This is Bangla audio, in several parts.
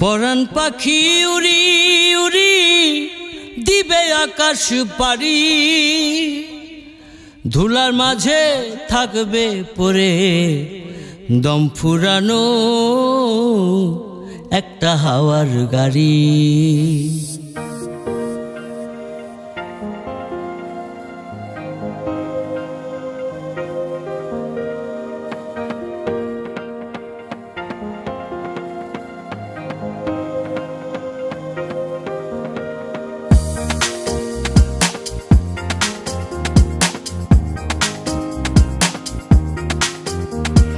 পরাণ পাখি উড়ি উড়ি দিবে আকাশ পারি ধুলার মাঝে থাকবে পরে দম ফুরানো একটা হাওয়ার গাড়ি।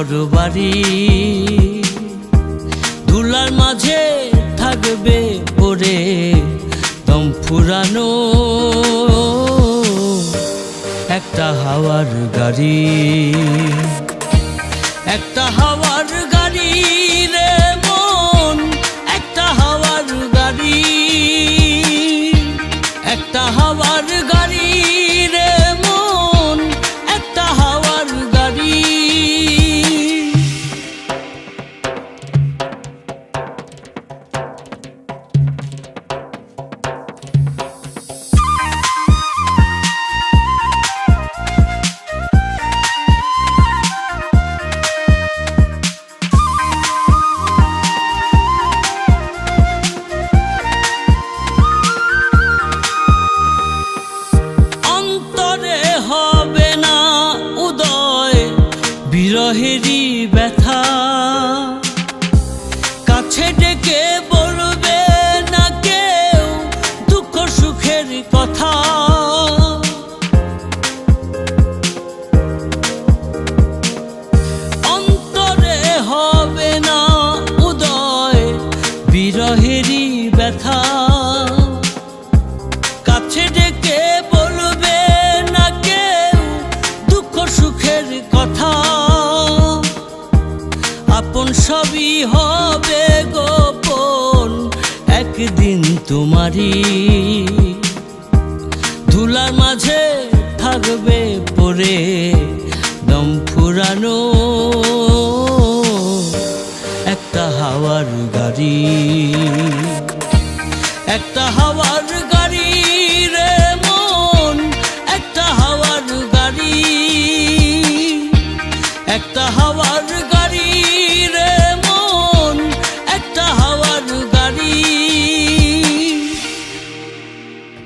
ঘর বাড়ি ধুলার মাঝে থাকবে পরে দম ফুরানো। একটা হাওয়ার গাড়ি। একটা হাওয়ার গাড়ি রে মন, একটা হাওয়ার গাড়ি। একটা হাওয়ার গাড়ি llevo তোমারই ধুলার মাঝে থাকবে পরে দম ফুরানো একটা হাওয়ার গাড়ি একটা হাওয়ার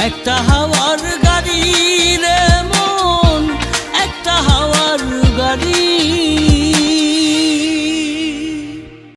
একটা হাওয়া